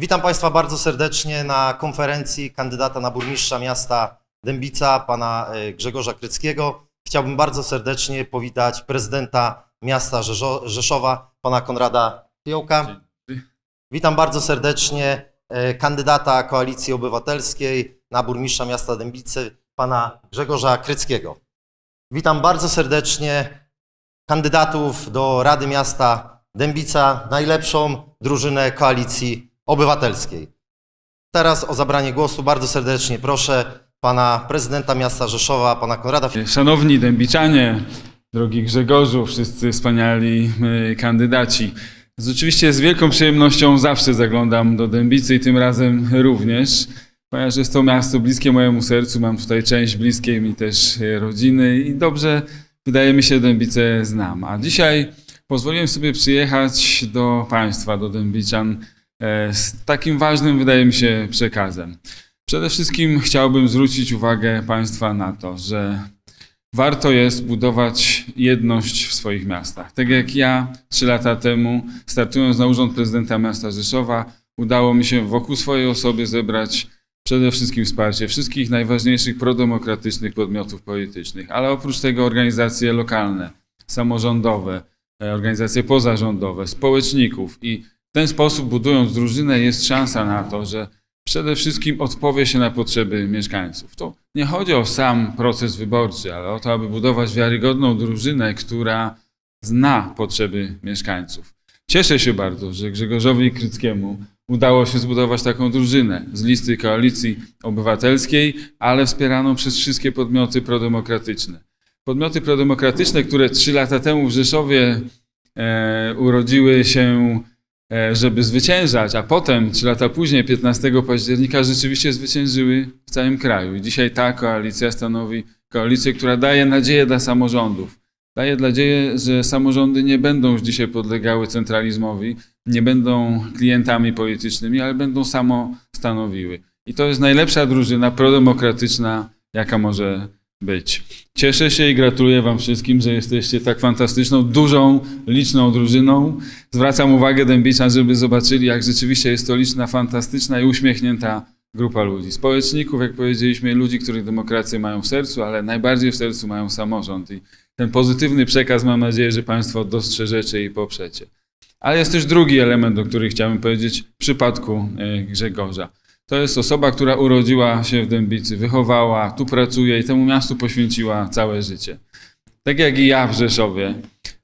Witam Państwa bardzo serdecznie na konferencji kandydata na burmistrza miasta Dębica, pana e, Grzegorza Kryckiego. Chciałbym bardzo serdecznie powitać prezydenta miasta Rzeszo- Rzeszowa, pana Konrada Fiołka. Witam bardzo serdecznie e, kandydata Koalicji Obywatelskiej na burmistrza miasta Dębicy, pana Grzegorza Kryckiego. Witam bardzo serdecznie kandydatów do Rady Miasta Dębica, najlepszą drużynę Koalicji Obywatelskiej. Teraz o zabranie głosu bardzo serdecznie proszę pana prezydenta miasta Rzeszowa, pana Konrada Szanowni dębiczanie, drogi Grzegorzu, wszyscy wspaniali kandydaci. Rzeczywiście z wielką przyjemnością zawsze zaglądam do Dębicy i tym razem również, ponieważ jest to miasto bliskie mojemu sercu, mam tutaj część bliskiej mi też rodziny i dobrze, wydaje mi się, Dębicę znam. A dzisiaj pozwoliłem sobie przyjechać do Państwa, do Dębiczan z takim ważnym, wydaje mi się, przekazem. Przede wszystkim chciałbym zwrócić uwagę Państwa na to, że warto jest budować jedność w swoich miastach. Tak jak ja trzy lata temu, startując na urząd prezydenta miasta Rzeszowa, udało mi się wokół swojej osoby zebrać przede wszystkim wsparcie wszystkich najważniejszych prodemokratycznych podmiotów politycznych, ale oprócz tego organizacje lokalne, samorządowe, e, organizacje pozarządowe, społeczników i w ten sposób budując drużynę jest szansa na to, że przede wszystkim odpowie się na potrzeby mieszkańców. To nie chodzi o sam proces wyborczy, ale o to, aby budować wiarygodną drużynę, która zna potrzeby mieszkańców. Cieszę się bardzo, że Grzegorzowi Kryckiemu udało się zbudować taką drużynę z listy koalicji obywatelskiej, ale wspieraną przez wszystkie podmioty prodemokratyczne. Podmioty prodemokratyczne, które trzy lata temu w Rzeszowie e, urodziły się żeby zwyciężać, a potem, trzy lata później, 15 października, rzeczywiście zwyciężyły w całym kraju. I dzisiaj ta koalicja stanowi koalicję, która daje nadzieję dla samorządów. Daje nadzieję, że samorządy nie będą już dzisiaj podlegały centralizmowi, nie będą klientami politycznymi, ale będą samo stanowiły. I to jest najlepsza drużyna prodemokratyczna, jaka może być. Cieszę się i gratuluję Wam wszystkim, że jesteście tak fantastyczną, dużą, liczną drużyną. Zwracam uwagę Dębiczan, żeby zobaczyli, jak rzeczywiście jest to liczna, fantastyczna i uśmiechnięta grupa ludzi. Społeczników, jak powiedzieliśmy, ludzi, których demokrację mają w sercu, ale najbardziej w sercu mają samorząd. I ten pozytywny przekaz mam nadzieję, że Państwo dostrzeżecie i poprzecie. Ale jest też drugi element, o którym chciałbym powiedzieć w przypadku e, Grzegorza. To jest osoba, która urodziła się w Dębicy, wychowała, tu pracuje i temu miastu poświęciła całe życie. Tak jak i ja w Rzeszowie,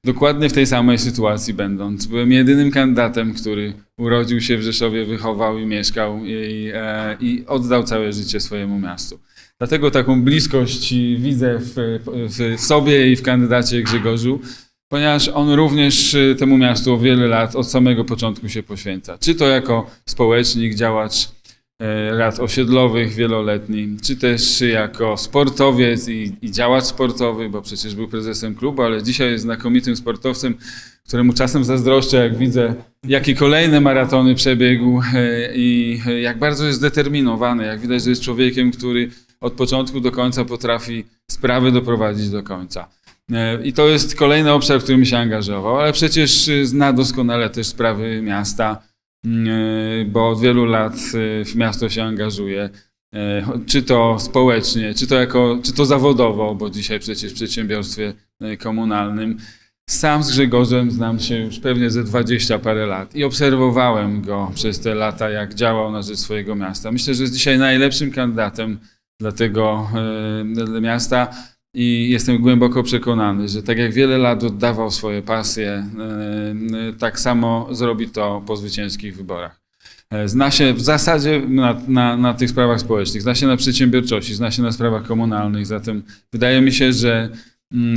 dokładnie w tej samej sytuacji będąc. Byłem jedynym kandydatem, który urodził się w Rzeszowie, wychował i mieszkał i, e, i oddał całe życie swojemu miastu. Dlatego taką bliskość widzę w, w sobie i w kandydacie Grzegorzu, ponieważ on również e, temu miastu o wiele lat od samego początku się poświęca. Czy to jako społecznik, działacz rad osiedlowych wieloletni, czy też jako sportowiec i, i działacz sportowy, bo przecież był prezesem klubu, ale dzisiaj jest znakomitym sportowcem, któremu czasem zazdroszczę, jak widzę, jakie kolejne maratony przebiegł e, i e, jak bardzo jest zdeterminowany, jak widać, że jest człowiekiem, który od początku do końca potrafi sprawy doprowadzić do końca. E, I to jest kolejny obszar, w którym się angażował, ale przecież e, zna doskonale też sprawy miasta, e, bo od wielu lat e, w miasto się angażuje. E, Czy to społecznie, czy to, jako, czy to zawodowo, bo dzisiaj przecież w przedsiębiorstwie e, komunalnym. Sam z Grzegorzem znam się już pewnie ze 20 parę lat i obserwowałem go przez te lata, jak działał na rzecz swojego miasta. Myślę, że jest dzisiaj najlepszym kandydatem dla tego e, miasta i jestem głęboko przekonany, że tak jak wiele lat oddawał swoje pasje, e, e, tak samo zrobi to po zwycięskich wyborach. E, Zna się w zasadzie na, na, na tych sprawach społecznych, zna się na przedsiębiorczości, zna się na sprawach komunalnych, zatem wydaje mi się, że mm,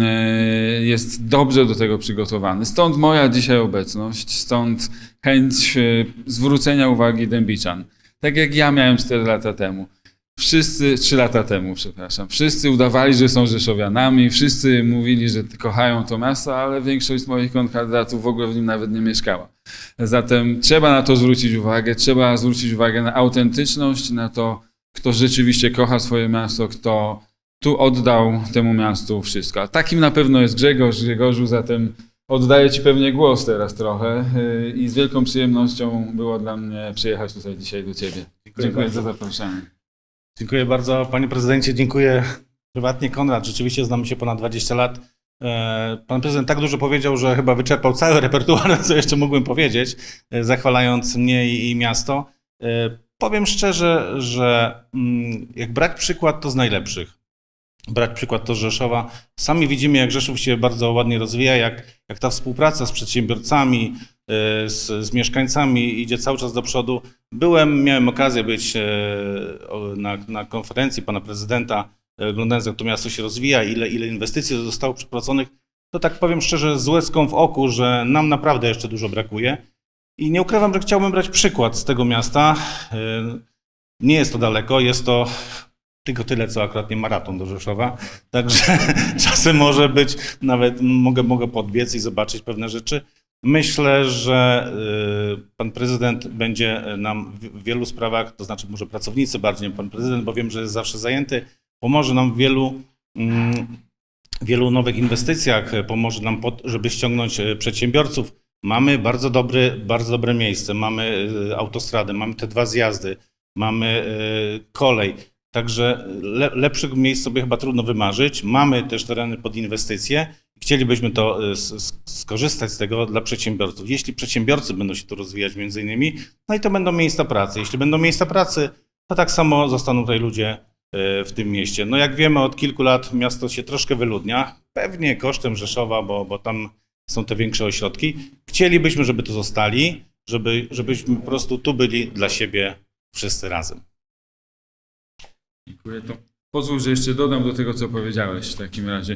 jest dobrze do tego przygotowany. Stąd moja dzisiaj obecność, stąd chęć zwrócenia uwagi Dębiczan. Tak jak ja miałem 4 lata temu. Wszyscy, 3 lata temu, przepraszam, wszyscy udawali, że są Rzeszowianami, wszyscy mówili, że kochają to miasto, ale większość moich kandydatów w ogóle w nim nawet nie mieszkała. Zatem trzeba na to zwrócić uwagę, trzeba zwrócić uwagę na autentyczność, na to, kto rzeczywiście kocha swoje miasto, kto tu oddał temu miastu wszystko. A takim na pewno jest Grzegorz, Grzegorzu, zatem oddaję Ci pewnie głos teraz trochę y, i z wielką przyjemnością było dla mnie przyjechać tutaj dzisiaj do Ciebie. Dziękuję bardzo. za zaproszenie. Dziękuję bardzo, panie prezydencie. Dziękuję prywatnie. Konrad, rzeczywiście znamy się ponad 20 lat. E, Pan prezydent tak dużo powiedział, że chyba wyczerpał cały repertuar, co jeszcze mógłbym powiedzieć, e, zachwalając mnie i, miasto. E, Powiem szczerze, że mm, jak brać przykład, to z najlepszych. Brać przykład to z Rzeszowa. Sami widzimy, jak Rzeszów się bardzo ładnie rozwija, jak, jak ta współpraca z przedsiębiorcami, z, z mieszkańcami idzie cały czas do przodu. Byłem, miałem okazję być e, na, na konferencji pana prezydenta, e, oglądając jak to miasto się rozwija, ile, ile inwestycji zostało przeprowadzonych, to tak powiem szczerze, z łezką w oku, że nam naprawdę jeszcze dużo brakuje. I nie ukrywam, że chciałbym brać przykład z tego miasta. E, Nie jest to daleko, jest to tylko tyle, co akurat nie maraton do Rzeszowa. Także czasem może być, nawet mogę, mogę podbiec i zobaczyć pewne rzeczy. Myślę, że y, pan prezydent będzie nam w wielu sprawach, to znaczy może pracownicy bardziej pan prezydent, bo wiem, że jest zawsze zajęty, pomoże nam w wielu, mm, wielu nowych inwestycjach, pomoże nam, pod, żeby ściągnąć e, przedsiębiorców. Mamy bardzo, dobry, bardzo dobre miejsce, mamy e, autostradę, mamy te dwa zjazdy, mamy e, kolej. Także le, lepszych miejsc sobie chyba trudno wymarzyć. Mamy też tereny pod inwestycje. Chcielibyśmy to s- skorzystać z tego dla przedsiębiorców. Jeśli przedsiębiorcy będą się tu rozwijać między innymi, no i to będą miejsca pracy. Jeśli będą miejsca pracy, to tak samo zostaną tutaj ludzie e, w tym mieście. No jak wiemy, od kilku lat miasto się troszkę wyludnia, pewnie kosztem Rzeszowa, bo, bo tam są te większe ośrodki. Chcielibyśmy, żeby tu zostali, żeby, żebyśmy po prostu tu byli dla siebie wszyscy razem. Dziękuję. To pozwól, że jeszcze dodam do tego, co powiedziałeś w takim razie.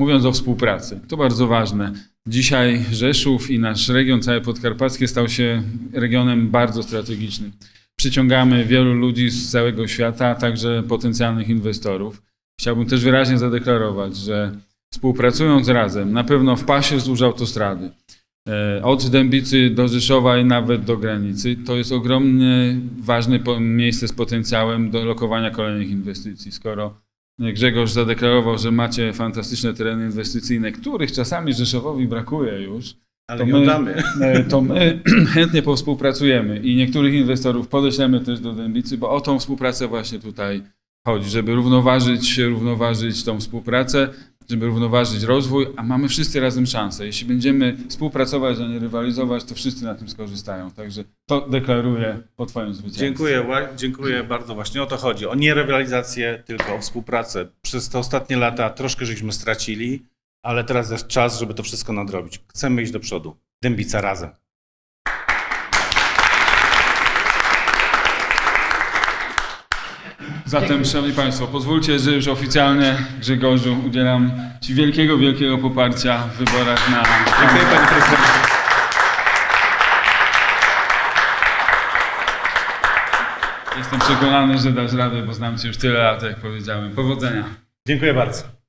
Mówiąc o współpracy, to bardzo ważne. Dzisiaj Rzeszów i nasz region, całe Podkarpackie, stał się regionem bardzo strategicznym. Przyciągamy wielu ludzi z całego świata, a także potencjalnych inwestorów. Chciałbym też wyraźnie zadeklarować, że współpracując razem, na pewno w pasie wzdłuż autostrady, e, od Dębicy do Rzeszowa i nawet do granicy, to jest ogromnie ważne miejsce z potencjałem do lokowania kolejnych inwestycji. Skoro Grzegorz zadeklarował, że macie fantastyczne tereny inwestycyjne, których czasami Rzeszowowi brakuje już, Ale To my- e, to my chętnie powspółpracujemy i niektórych inwestorów podeślemy też do Dębicy, bo o tą współpracę właśnie tutaj chodzi, żeby równoważyć, równoważyć tą współpracę, żeby równoważyć rozwój, a mamy wszyscy razem szansę. Jeśli będziemy współpracować, a nie rywalizować, to wszyscy na tym skorzystają. Także to deklaruję po Twoim zwycięstwie. Dziękuję, dziękuję bardzo. Właśnie o to chodzi. O nie rywalizację, tylko o współpracę. Przez te ostatnie lata troszkę żeśmy stracili, ale teraz jest czas, żeby to wszystko nadrobić. Chcemy iść do przodu. Dębica razem. Zatem, Szanowni Państwo, pozwólcie, że już oficjalnie Grzegorzu udzielam Ci wielkiego, wielkiego poparcia w wyborach na... Dziękuję panie prezydencie. Jestem przekonany, że dasz radę, bo znam Cię już tyle lat, jak powiedziałem. Powodzenia. Dziękuję bardzo.